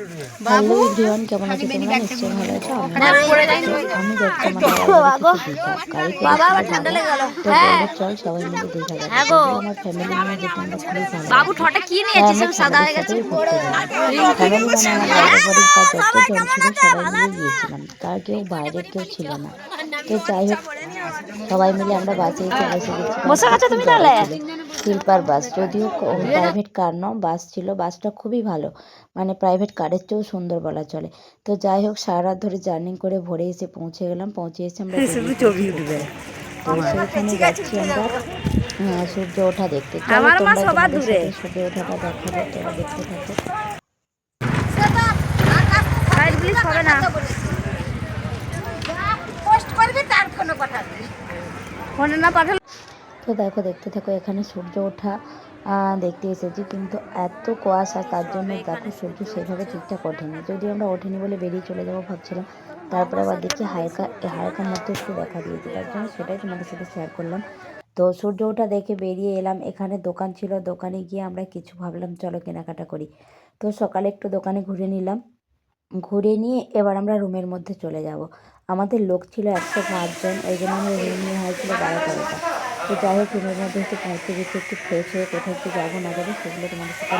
Hello কেমন আছো তোমরা? নিশ্চয়ই ভালো আছো? আমি যাচ্ছি আমার ঠান্ডা লেগে গেল। চল সবাই মিলে দীঘা যাব আমার ফ্যামিলি নিয়ে যেতে আমরা খুবই ভালো। বাবু ঠোঁটে কি নিয়েছিস? সব সাদা হয়ে গেছে। ফ্যামিলি মানে আমার যতজন ছিল সবাই মিলে গিয়েছিলাম তার কেউ বাইরের কেউ ছিল না। তো যাই হোক সবাই মিলে আমরা বাসে এসে বসে তুমি তাহলে? স্লিপার বাস যদিও প্রাইভেট কার নয় বাস ছিল বাসটা খুবই ভালো মানে প্রাইভেট কারের চেয়েও সুন্দর বলা চলে তো যাই হোক সারা রাত ধরে জার্নি করে ভোরে এসে পৌঁছে গেলাম পৌঁছে এসে আমরা ছবি উঠবে তো সেখানে যাচ্ছি আমরা সূর্য ওঠা দেখতে আমার মা সবার দূরে। সূর্য ওঠাটা দেখাবো তোমরা দেখতে থাকো সাইড প্লিজ হবে না ফোনে না পাঠালে? তো দেখো দেখতে থাকো এখানে সূর্য ওঠা দেখতে এসেছি। কিন্তু এত কুয়াশা তার জন্য দেখো সূর্য সেভাবে ঠিকঠাক ওঠেনি। যদি আমরা ওঠেনি বলে বেরিয়ে চলে যাব ভাবছিলাম তারপরে আবার দেখছি হালকা হালকার মধ্যে একটু দেখা দিয়েছে। তার জন্য সেটাই তোমাদের সাথে শেয়ার করলাম। তো সূর্য ওঠা দেখে বেরিয়ে এলাম। এখানে দোকান ছিল। দোকানে গিয়ে আমরা কিছু ভাবলাম চলো কেনাকাটা করি। তো সকালে একটু দোকানে ঘুরে নিলাম। ঘুরে নিয়ে এবার আমরা রুমের মধ্যে চলে যাব। আমাদের লোক ছিল একশো পাঁচজন ওই জন্য আমরা রুম নিয়ে হয়েছিল বারো তেরোটা তো যাই হোক রুমের মধ্যে একটু পৌঁছে গেছি একটু ফ্রেশ হয়ে কোথাও একটু যাব না যাব, সেগুলো তোমাদের সাথে